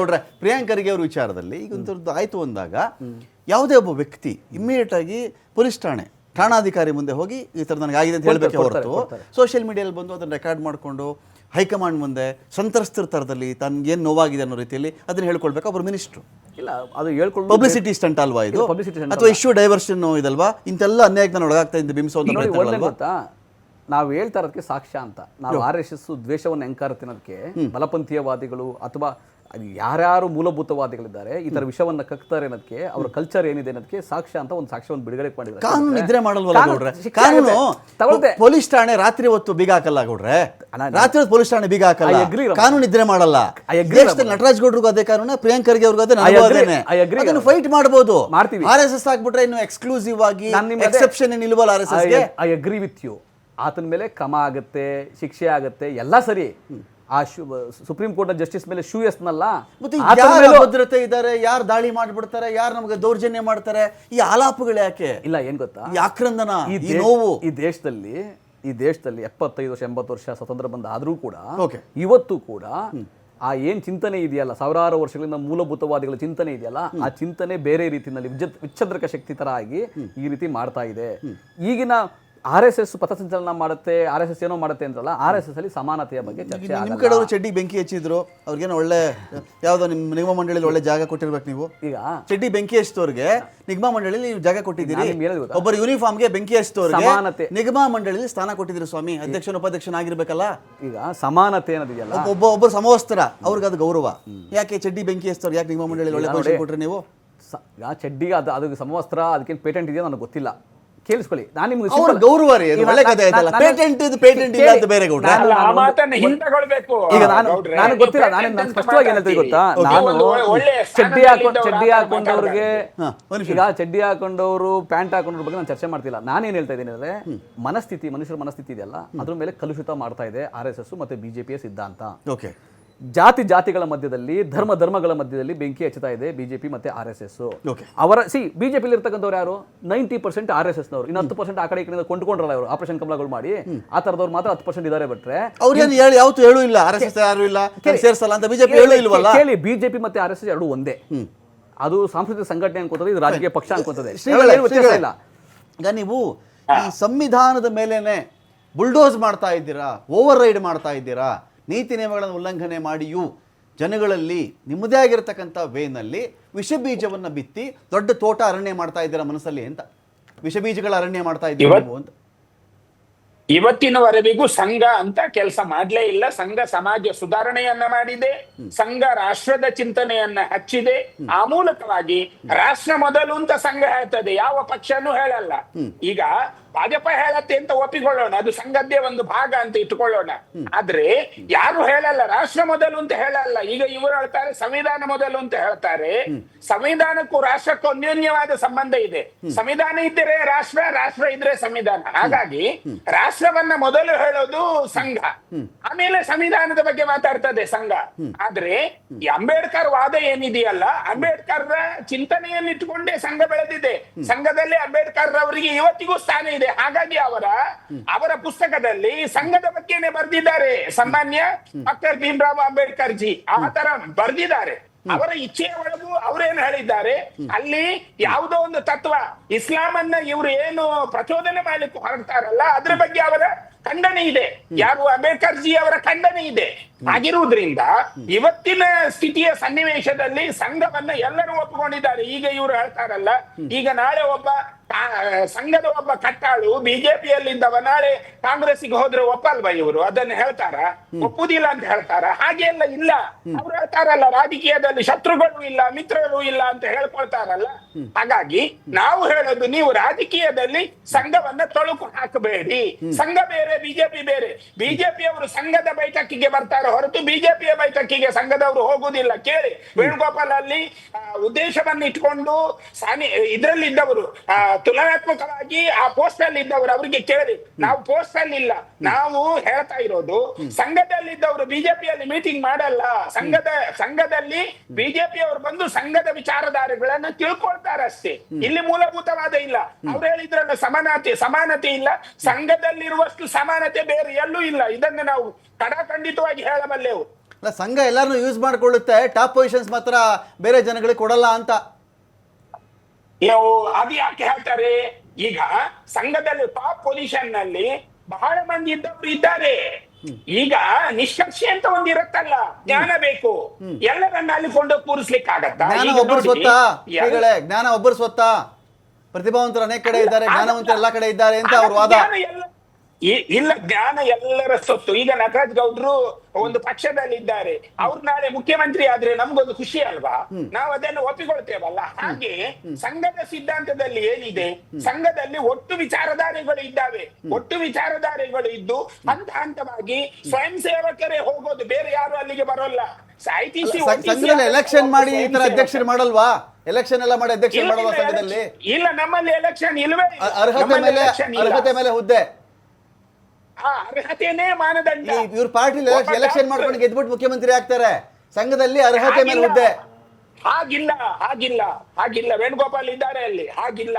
ನೋಡ್ರೆ. ಪ್ರಿಯಾಂಕರಿಗೆ ಅವ್ರ ವಿಚಾರದಲ್ಲಿ ಈಗ ಒಂಥರದ್ದು ಆಯ್ತು ಅಂದಾಗ ಯಾವುದೇ ಒಬ್ಬ ವ್ಯಕ್ತಿ ಇಮ್ಮಿಡಿಯೇಟ್ ಆಗಿ ಪೊಲೀಸ್ ಠಾಣೆ ಠಾಣಾಧಿಕಾರಿ ಮುಂದೆ ಹೋಗಿ ಈ ಥರ ನನಗೆ ಆಗಿದೆ ಅಂತ ಹೇಳಬೇಕು ಹೊರತು. ಸೋಷಿಯಲ್ ಮೀಡಿಯಲ್ಲಿ ಬಂದು ಅದನ್ನು ರೆಕಾರ್ಡ್ ಮಾಡಿಕೊಂಡು ಹೈಕಮಾಂಡ್ ಮುಂದೆ ಸಂತ್ರಸ್ತರ ಥರದಲ್ಲಿ ತನಗೇನು ನೋವಾಗಿದೆ ಅನ್ನೋ ರೀತಿಯಲ್ಲಿ ಅದನ್ನ ಹೇಳ್ಕೊಳ್ಬೇಕು ಒಬ್ಬರು ಮಿನಿಸ್ಟ್ರು. ಇಲ್ಲ ಅದು ಹೇಳ್ಕೊಂಡು ಪಬ್ಲಿಸಿಟಿ ಸ್ಟಂಟ್ ಅಲ್ವಾ ಇದು? ಪಬ್ಲಿಸಿಟಿ ಅಥವಾ ಇಶ್ಯೂ ಡೈವರ್ಷನ್ ಇದಲ್ವಾ ಇಂತೆಲ್ಲ ಅನ್ಯಾಯಕ್ಕೆ ನಾನು ಒಳಗಾಗ್ತಾ ಇದ್ದೆ ನೋಡಿ ಗೊತ್ತಾ? ನಾವು ಹೇಳ್ತಾ ಇರೋದಕ್ಕೆ ಸಾಕ್ಷ್ಯ ಅಂತ. ನಾವು ಆರ್ ಎಸ್ ಎಸ್ ದ್ವೇಷವನ್ನು ಎಂಕಾರ ತಿನ್ನೋದಕ್ಕೆ ಬಲಪಂಥೀಯವಾದಿಗಳು ಅಥವಾ ಯಾರ್ಯಾರು ಮೂಲಭೂತವಾದಿಗಳಿದ್ದಾರೆ ಈ ತರ ವಿಷಯವನ್ನ ಕಕ್ತಾರೆ ಅನ್ನೋದಕ್ಕೆ ಅವ್ರ ಕಲ್ಚರ್ ಏನಿದೆ ಅನ್ನೋದಕ್ಕೆ ಸಾಕ್ಷ್ಯ ಅಂತ ಒಂದು ಸಾಕ್ಷ್ಯವನ್ನು ಬಿಡುಗಡೆ ಮಾಡಿದ್ರೆ ಕಾನೂನು ನಿದ್ರೆ ಮಾಡಲ್ವಲ್ಲ ಕಾನೂನು ಗೌಡ್ರೆ? ಕಾನೂನು ಆಗುತ್ತೆ. ತಗೊಳ್ತೆ. ಪೊಲೀಸ್ ಠಾಣೆ ರಾತ್ರಿ ಹೊತ್ತು ಬೀಗ ಹಾಕಲ್ಲ ಗೌಡ್ರೆ? ರಾತ್ರಿ ಹೊತ್ತು ಪೊಲೀಸ್ ಠಾಣೆ ಬೀಗ ಹಾಕಲ್ಲ? ಕಾನೂನು ನಿದ್ರೆ ಮಾಡಲ್ಲ. ದೇಶದಲ್ಲಿ ನಟರಾಜ್ ಗೌಡ್ರಿಗೂ ಅದೇ ಕಾನೂನು ಪ್ರಿಯಾಂಕರ್ಗೆ ಅವ್ರಿಗೂ ಅದೇ ನಾನು ಅದೇನೆ. ಅದನ್ನು ಫೈಟ್ ಮಾಡಬಹುದು ಮಾಡ್ತೀವಿ. ಆರ್ ಎಸ್ ಎಸ್ ಆಗ್ಬಿಟ್ರೆ ಇನ್ನು ಎಕ್ಸ್ಕ್ಲೂಸಿವ್ ಆಗಿ exception ನಿಲ್ವಲ್ಲ R S S I agree with you ಆತನ ಮೇಲೆ ಕ್ರಮ ಆಗುತ್ತೆ ಶಿಕ್ಷೆ ಆಗುತ್ತೆ ಎಲ್ಲ ಸರಿ. ಆ ಶು ಸುಪ್ರೀಂ ಕೋರ್ಟ್ ಜಸ್ಟಿಸ್ ಮೇಲೆ ಶೂ ಎಸ್ನಲ್ಲ ಭದ್ರತೆ ಇದ್ದಾರೆ ಯಾರು ದಾಳಿ ಮಾಡಿಬಿಡ್ತಾರೆ ಯಾರು ನಮಗೆ ದೌರ್ಜನ್ಯ ಮಾಡ್ತಾರೆ ಈ ಆಲಾಪಗಳು ಯಾಕೆ? ಇಲ್ಲ ಏನ್ ಗೊತ್ತಾ? ಈ ಆಕ್ರಂದನ ಈ ನೋವು. ಈ ದೇಶದಲ್ಲಿ ಈ ದೇಶದಲ್ಲಿ ಎಪ್ಪತ್ತೈದು ವರ್ಷ ಎಂಬತ್ತು ವರ್ಷ ಸ್ವತಂತ್ರ ಬಂದ ಆದ್ರೂ ಕೂಡ. ಇವತ್ತು ಕೂಡ ಆ ಏನ್ ಚಿಂತನೆ ಇದೆಯಲ್ಲ ಸಾವಿರಾರು ವರ್ಷಗಳಿಂದ ಮೂಲಭೂತವಾದಿಗಳ ಚಿಂತನೆ ಇದೆಯಲ್ಲ ಆ ಚಿಂತನೆ ಬೇರೆ ರೀತಿಯಲ್ಲಿ ವಿಚ್ಛದ್ರಕ ಶಕ್ತಿ ತರ ಆಗಿ ಈ ರೀತಿ ಮಾಡ್ತಾ ಇದೆ. ಈಗಿನ ಆರ್ ಎಸ್ ಎಸ್ ಪಥಸಂಚಲನ ಮಾಡುತ್ತೆ ಆರ್ ಎಸ್ ಎಸ್ ಏನೋ ಮಾಡುತ್ತೆ ಅಂತಲ್ಲ ಆರ್ ಎಸ್ ಎಸ್ ಅಲ್ಲಿ ಸಮಾನತೆಯ ಬಗ್ಗೆ ಚರ್ಚೆ ನಿಮ್ ಆಗಲ್ಲ. ಕಡೆಯವರು ಚಡ್ಡಿ ಬೆಂಕಿ ಹಚ್ಚಿದ್ರು ಅವ್ರಿಗೇನು ಒಳ್ಳೆ ಯಾವ್ದೋ ನಿಮ್ ನಿಗಮ ಮಂಡಳಿಯಲ್ಲಿ ಒಳ್ಳೆ ಜಾಗ ಕೊಟ್ಟಿರ್ಬೇಕು ನೀವು. ಈಗ? ಚಡ್ಡಿ ಬೆಂಕಿ ಹಚ್ಚಿದವ್ರಿಗೆ ನಿಗಮ ಮಂಡಳಿಯಲ್ಲಿ ನೀವು ಜಾಗ ಕೊಟ್ಟಿದ್ದೀರಿ. ಒಬ್ಬರು ಯೂನಿಫಾರ್ಮ್ಗೆ ಬೆಂಕಿ ಹಚ್ಚಿದವ್ರಿಗೆ ಸಮಾನತೆ. ನಿಗಮ ಮಂಡಳಿಯಲ್ಲಿ ಸ್ಥಾನ ಕೊಟ್ಟಿದ್ರು ಸ್ವಾಮಿ ಅಧ್ಯಕ್ಷನ ಉಪಾಧ್ಯಕ್ಷನಾಗಿರ್ಬೇಕಲ್ಲ ಈಗ ಸಮಾನತೆ ಅನ್ನೋದಿದೆಯಲ್ಲ? ಒಬ್ಬ ಒಬ್ಬ ಒಬ್ಬರು ಸಮವಸ್ತ್ರ ಅವ್ರಿಗೆ ಅದು ಗೌರವ. ಯಾಕೆ ಚಡ್ಡಿ ಬೆಂಕಿ ಹಚ್ಚಿದವ್ರು ಯಾಕೆ ನಿಗಮ ಮಂಡಳಿಯಲ್ಲಿ ಒಳ್ಳೆ ಕೊಟ್ಟರೆ ಕೊಟ್ರಿ ನೀವು? ಚಡ್ಡಿಗೆ ಅದು ಅದಕ್ಕೆ ಸಮವಸ್ತ್ರ ಅದಕ್ಕೇನು ಪೇಟೆಂಟ್ ಇದೆಯೋ ನನಗೆ ಗೊತ್ತಿಲ್ಲ. ಕೇಳಿಸ್ಕೊಳ್ಳಿ. ನಾನು ನಿಮ್ಗೆ ಅವ್ರ simple- ಗೌರವ ರೀ ಅದು ಒಳ್ಳೆ ಕಥೆ ಆಯ್ತಲ್ಲ? ನಾನು- ಪೇಟೆಂಟ್ ಇದು ಪೇಟೆಂಟ್ ಇಲ್ಲ ಅಂತ ಬೇರೆ ಗೌಡ್ರೆ? ನಾನು- ಅಲ್ಲ ಆ ನಾನು ಮಾತನ್ನ ಹಿಂದಗೊಳ್ಬೇಕು ಈಗ ನಾನು ಗೌಡ್ರೆ. ನನಗೆ ನೀವು ಗೊತ್ತಿಲ್ಲ ನಾನು ನಾನು ಸ್ಪಷ್ಟವಾಗಿ ಏನಂತ ಗೊತ್ತಾ? ಮಾತಾಡ್ತೀರಿ. ನಾನು ಒಂದು ಒಳ್ಳೆ ಚಡ್ಡಿ ಹಾಕೊಂಡು ಚಡ್ಡಿ ಆ ಥರ ಹಾಕೊಂಡವ್ರಿಗೆ ಹಾ, ಒಂದ್ ನಿಮಿಷ. ಈಗ ಚಡ್ಡಿ ಹಾಕೊಂಡವರು ಪ್ಯಾಂಟ್ ಹಾಕೊಂಡವ್ರ ಬಗ್ಗೆ ನಾನು ಚರ್ಚೆ ಮಾಡ್ತಿಲ್ಲ. ನಾನೇನ್ ಹೇಳ್ತಾ ಇದ್ದೀನಿ ಅಂದ್ರೆ ಮನಸ್ಥಿತಿ ಮನುಷ್ಯರ ಮನಸ್ಥಿತಿ ಇದೆಯಲ್ಲ ಅದ್ರ ಮೇಲೆ ಕಲುಷಿತ ಮಾಡ್ತಾ ಇದೆ ಆರ್ ಎಸ್ ಎಸ್ ಮತ್ತೆ ಬಿಜೆಪಿಯ ಸಿದ್ಧಾಂತ. ಓಕೆ. ಜಾತಿ ಜಾತಿಗಳ ಮಧ್ಯದಲ್ಲಿ ಧರ್ಮ ಧರ್ಮಗಳ ಮಧ್ಯದಲ್ಲಿ ಬೆಂಕಿ ಹಚ್ಚುತ್ತಾ ಇದೆ ಬಿಜೆಪಿ ಮತ್ತೆ ಆರ್ ಎಸ್ ಎಸ್ ಅವರ ಸಿ ಬಿಜೆಪಿ ಇರ್ತಕ್ಕಂಥವ್ರು ಯಾರು? Ninety percent R S S ನವರು. ಇನ್ನು ಹತ್ತು ಪರ್ಸೆಂಟ್ ಆ ಕಡೆ ಈ ಕಡೆಯಿಂದ ಕೊಂಡ್ಕೊಂಡ್ರಲ್ಲ ಅವರು ಆಪರೇಷನ್ ಕಮಲಗಳು ಮಾಡಿ. ಆ ತರದವ್ರು ಮಾತ್ರ ಹತ್ತು ಪರ್ಸೆಂಟ್ ಇದಾರೆ ಬಿಟ್ರೆ. ಅವ್ರೇನು ಹೇಳಿ ಯಾವತ್ತು ಹೇಳೂ ಇಲ್ಲ ಆರ್ ಎಸ್ ಎಸ್ ಯಾರು ಇಲ್ಲ ಸೇರಿಸಲ್ಲ ಅಂತ ಬಿಜೆಪಿ ಹೇಳೂ ಇಲ್ವಲ್ಲ? ಹೇಳಿ ಬಿಜೆಪಿ ಮತ್ತೆ ಆರ್ ಎಸ್ ಎಸ್ ಎರಡು ಒಂದೇ. ಅದು ಸಾಂಸ್ಕೃತಿಕ ಸಂಘಟನೆ ಅನ್ಕೋತದೆ ಇದು ರಾಜಕೀಯ ಪಕ್ಷ ಅನ್ಕೋತದೆ. ವ್ಯತ್ಯಾಸ ಇಲ್ಲ. ಈಗ ನೀವು ಈ ಸಂವಿಧಾನದ ಮೇಲೇನೆ ಬುಲ್ಡೋಸ್ ಮಾಡ್ತಾ ಇದ್ದೀರಾ ಓವರ್ ರೈಡ್ ಮಾಡ್ತಾ ಇದ್ದೀರಾ ನೀತಿ ನಿಯಮಗಳನ್ನು ಉಲ್ಲಂಘನೆ ಮಾಡಿಯೂ ಜನಗಳಲ್ಲಿ ನಿಮ್ಮದೇ ಆಗಿರತಕ್ಕಂಥ ವೇನಲ್ಲಿ ವಿಷ ಬೀಜವನ್ನ ಬಿತ್ತಿ ದೊಡ್ಡ ತೋಟ ಅರಣ್ಯ ಮಾಡ್ತಾ ಇದ್ದೀರಾ ಮನಸ್ಸಲ್ಲಿ ಅಂತ? ವಿಷ ಬೀಜಗಳ ಅರಣ್ಯ ಮಾಡ್ತಾ ಇದ್ದೀವಿ ಅಂತ? ಇವತ್ತಿನವರೆಗೂ ಸಂಘ ಅಂತ ಕೆಲಸ ಮಾಡ್ಲೇ ಇಲ್ಲ. ಸಂಘ ಸಮಾಜ ಸುಧಾರಣೆಯನ್ನ ಮಾಡಿದೆ. ಸಂಘ ರಾಷ್ಟ್ರದ ಚಿಂತನೆಯನ್ನ ಹಚ್ಚಿದೆ. ಆ ಮೂಲಕವಾಗಿ ರಾಷ್ಟ್ರ ಮೊದಲು ಅಂತ ಸಂಘ ಹೇಳ್ತದೆ. ಯಾವ ಪಕ್ಷನೂ ಹೇಳಲ್ಲ. ಈಗ ಭಾಜಪ ಹೇಳತ್ತೆ ಅಂತ ಒಪ್ಪಿಕೊಳ್ಳೋಣ. ಅದು ಸಂಘದ್ದೇ ಒಂದು ಭಾಗ ಅಂತ ಇಟ್ಕೊಳ್ಳೋಣ ಆದ್ರೆ ಯಾರು ಹೇಳಲ್ಲ, ರಾಷ್ಟ್ರ ಮೊದಲು ಅಂತ ಹೇಳಲ್ಲ. ಈಗ ಇವರು ಹೇಳ್ತಾರೆ, ಸಂವಿಧಾನ ಮೊದಲು ಅಂತ ಹೇಳ್ತಾರೆ. ಸಂವಿಧಾನಕ್ಕೂ ರಾಷ್ಟ್ರಕ್ಕೂ ಅನ್ಯೋನ್ಯವಾದ ಸಂಬಂಧ ಇದೆ. ಸಂವಿಧಾನ ಇದ್ದರೆ ರಾಷ್ಟ್ರ ರಾಷ್ಟ್ರ ಇದ್ರೆ ಸಂವಿಧಾನ. ಹಾಗಾಗಿ ರಾಷ್ಟ್ರವನ್ನ ಮೊದಲು ಹೇಳೋದು ಸಂಘ. ಆಮೇಲೆ ಸಂವಿಧಾನದ ಬಗ್ಗೆ ಮಾತಾಡ್ತದೆ ಸಂಘ. ಆದ್ರೆ ಅಂಬೇಡ್ಕರ್ ವಾದ ಏನಿದೆಯಲ್ಲ ಅಂಬೇಡ್ಕರ್ ಚಿಂತನೆಯನ್ನು ಇಟ್ಟುಕೊಂಡೇ ಸಂಘ ಬೆಳೆದಿದೆ. ಸಂಘದಲ್ಲಿ ಅಂಬೇಡ್ಕರ್ ಅವರಿಗೆ ಇವತ್ತಿಗೂ ಸ್ಥಾನ ಇದೆ. ಹಾಗಾಗಿ ಅವರ ಅವರ ಪುಸ್ತಕದಲ್ಲಿ ಸಂಘದ ಬಗ್ಗೆನೆ ಬರೆದಿದ್ದಾರೆ. ಸಾಮಾನ್ಯ ಡಾಕ್ಟರ್ ಭೀಮರಾವ್ ಅಂಬೇಡ್ಕರ್ ಜಿ ಆ ತರ ಬರೆದಿದ್ದಾರೆ. ಅವರ ಇಚ್ಛೆಯ ಒಳಗೂ ಅವರೇನು ಹೇಳಿದ್ದಾರೆ ಅಲ್ಲಿ ಯಾವುದೋ ಒಂದು ತತ್ವ ಇಸ್ಲಾಂ ಅನ್ನ ಇವರು ಏನು ಪ್ರಚೋದನೆ ಮಾಡ್ಲಿಕ್ಕೆ ಹೊರಡ್ತಾರಲ್ಲ ಅದ್ರ ಬಗ್ಗೆ ಅವರ ಖಂಡನೆ ಇದೆ. ಯಾರು ಅಂಬೇಡ್ಕರ್ ಜಿ ಅವರ ಖಂಡನೆ ಇದೆ. ಆಗಿರುವುದರಿಂದ ಇವತ್ತಿನ ಸ್ಥಿತಿಯ ಸನ್ನಿವೇಶದಲ್ಲಿ ಸಂಘವನ್ನ ಎಲ್ಲರೂ ಒಪ್ಪಿಕೊಂಡಿದ್ದಾರೆ ಈಗ ಇವರು ಹೇಳ್ತಾರಲ್ಲ ಈಗ ನಾಳೆ ಒಬ್ಬ ಸಂಘದ ಒಬ್ಬ ಕಟ್ಟಾಳು ಬಿಜೆಪಿಯಲ್ಲಿದ್ದವ ನಾಳೆ ಕಾಂಗ್ರೆಸ್ಗೆ ಹೋದ್ರೆ ಒಪ್ಪಲ್ವಾ ಇವರು? ಅದನ್ನ ಹೇಳ್ತಾರ? ಒಪ್ಪುದಿಲ್ಲ ಅಂತ ಹೇಳ್ತಾರ? ಹಾಗೆ ಎಲ್ಲ ಇಲ್ಲ. ಅವ್ರು ಹೇಳ್ತಾರಲ್ಲ ರಾಜಕೀಯದಲ್ಲಿ ಶತ್ರುಗಳು ಇಲ್ಲ ಮಿತ್ರರು ಇಲ್ಲ ಅಂತ ಹೇಳ್ಕೊಳ್ತಾರಲ್ಲ. ಹಾಗಾಗಿ ನಾವು ಹೇಳೋದು ನೀವು ರಾಜಕೀಯದಲ್ಲಿ ಸಂಘವನ್ನ ತೊಳುಕು ಹಾಕಬೇಡಿ. ಸಂಘ ಬೇರೆ ಬಿಜೆಪಿ ಬೇರೆ. ಬಿಜೆಪಿ ಅವರು ಸಂಘದ ಬೈಠಕ್ಕಿಗೆ ಬರ್ತಾರೆ ಹೊರತು ಬಿಜೆಪಿಯ ಬೈಠಕ್ಕಿಗೆ ಸಂಘದವರು ಹೋಗುದಿಲ್ಲ. ಕೇಳಿ ವೇಣುಗೋಪಾಲ್ ಅಲ್ಲಿ ಉದ್ದೇಶವನ್ನು ಇಟ್ಕೊಂಡು ಸಾನಿ, ಇದ್ರಲ್ಲಿದ್ದವರು ತುಲನಾತ್ಮಕವಾಗಿ ಆ ಪೋಸ್ಟ್ ಅಲ್ಲಿ ಇದ್ದವರು ಅವರಿಗೆ ಕೇಳಿ. ನಾವು ಪೋಸ್ಟ್ ಅಲ್ಲಿ ಇಲ್ಲ ನಾವು ಹೇಳ್ತಾ ಇರೋದು ಸಂಘದಲ್ಲಿ ಇದ್ದವರು ಬಿಜೆಪಿಯಲ್ಲಿ ಮೀಟಿಂಗ್ ಮಾಡಲ್ಲ. ಸಂಘದ, ಸಂಘದಲ್ಲಿ ಬಿಜೆಪಿ ಅವರು ಬಂದು ಸಂಘದ ವಿಚಾರಧಾರೆಗಳನ್ನ ತಿಳ್ಕೊಳ್ತಾರೆ ಅಷ್ಟೇ. ಇಲ್ಲಿ ಮೂಲಭೂತವಾದ ಇಲ್ಲ. ಅವ್ರು ಹೇಳಿದ್ರಲ್ಲ ಸಮಾನತೆ ಸಮಾನತೆ ಇಲ್ಲ. ಸಂಘದಲ್ಲಿರುವಷ್ಟು ಸಮಾನತೆ ಬೇರೆ ಎಲ್ಲೂ ಇಲ್ಲ. ಇದನ್ನು ನಾವು ಕಡಾಖಂಡಿತವಾಗಿ ಹೇಳಬಲ್ಲೆವು. ಅಲ್ಲ ಸಂಘ ಎಲ್ಲರನ್ನು ಯೂಸ್ ಮಾಡ್ಕೊಳ್ಳುತ್ತೆ. ಟಾಪ್ ಪೊಸಿಷನ್ಸ್ ಮಾತ್ರ ಬೇರೆ ಜನಗಳಿಗೆ ಕೊಡಲ್ಲ ಅಂತ. ಅದು ಯಾಕೆ ಹೇಳ್ತಾರೆ? ಈಗ ಸಂಘದಲ್ಲಿ ಟಾಪ್ ಪೊಸಿಷನ್ನಲ್ಲಿ ಬಹಳ ಮಂದಿ ಇದ್ದವರು ಇದ್ದಾರೆ. ಈಗ ನಿಷ್ಕರ್ಷೆ ಅಂತ ಇರುತ್ತಲ್ಲ ಜ್ಞಾನ ಬೇಕು. ಎಲ್ಲರನ್ನ ಅಲ್ಲಿ ಕೊಂಡು ಕೂರಿಸ್ಲಿಕ್ಕೆ ಆಗತ್ತಾ ಜ್ಞಾನ ಒಬ್ಬರು ಸ್ವತ್ತ? ಜ್ಞಾನ ಒಬ್ಬರು ಸ್ವತ್ತ? ಪ್ರತಿಭಾವಂತರು ಅನೇಕ ಕಡೆ ಇದ್ದಾರೆ ಜ್ಞಾನವಂತರು ಎಲ್ಲಾ ಕಡೆ ಇದ್ದಾರೆ ಅಂತ ಅವ್ರ ವಾದ. ಇಲ್ಲ ಜ್ಞಾನ ಎಲ್ಲರ ಸೊತ್ತು. ಈಗ ನಟರಾಜ್ ಗೌಡ್ರು ಒಂದು ಪಕ್ಷದಲ್ಲಿ ಇದ್ದಾರೆ ಅವ್ರು ನಾಳೆ ಮುಖ್ಯಮಂತ್ರಿ ಆದ್ರೆ ನಮ್ಗೊಂದು ಖುಷಿ ಅಲ್ವಾ? ನಾವು ಅದನ್ನು ಒಪ್ಪಿಕೊಳ್ತೇವಲ್ಲ? ಹಾಗೆ ಸಂಘದ ಸಿದ್ಧಾಂತದಲ್ಲಿ ಏನಿದೆ? ಸಂಘದಲ್ಲಿ ಒಟ್ಟು ವಿಚಾರಧಾರೆಗಳು ಇದ್ದಾವೆ. ಒಟ್ಟು ವಿಚಾರಧಾರೆಗಳು ಇದ್ದು ಹಂತ ಹಂತವಾಗಿ ಸ್ವಯಂ ಸೇವಕರೇ ಹೋಗೋದು ಬೇರೆ ಯಾರು ಅಲ್ಲಿಗೆ ಬರೋಲ್ಲ. ಎಲೆಕ್ಷನ್ ಮಾಡಿ ಈ ತರ ಅಧ್ಯಕ್ಷರು ಮಾಡಲ್ವಾ? ಎಲೆಕ್ಷನ್ ಎಲ್ಲ ಮಾಡಿ ಅಧ್ಯಕ್ಷರು ಇಲ್ಲ, ಮಾಡಲ್ವಾ ಸಂಘದಲ್ಲಿ? ಇಲ್ಲ ನಮ್ಮಲ್ಲಿ ಎಲೆಕ್ಷನ್ ಇಲ್ವೇ. ಅರ್ಹತೆ ಮೇಲೆ ಅರ್ಹತೆ ಮೇಲೆ ಹುದ್ದೆ. ಆ, ಅರ್ಹತೆನೇ ಮಾನದಂಡ. ಇವ್ರು ಪಾರ್ಟಿ ಎಲೆಕ್ಷನ್ ಮಾಡ್ಕೊಂಡು ಗೆದ್ಬಿಟ್ಟು ಮುಖ್ಯಮಂತ್ರಿ ಆಗ್ತಾರೆ. ಸಂಘದಲ್ಲಿ ಅರ್ಹತೆ ಮೇಲೆ. ಹುದ್ದೆ. ಹಾಗಿಲ್ಲ ಹಾಗಿಲ್ಲ ಹಾಗಿಲ್ಲ. ವೇಣುಗೋಪಾಲ್ ಇದ್ದಾರೆ ಅಲ್ಲಿ. ಹಾಗಿಲ್ಲ.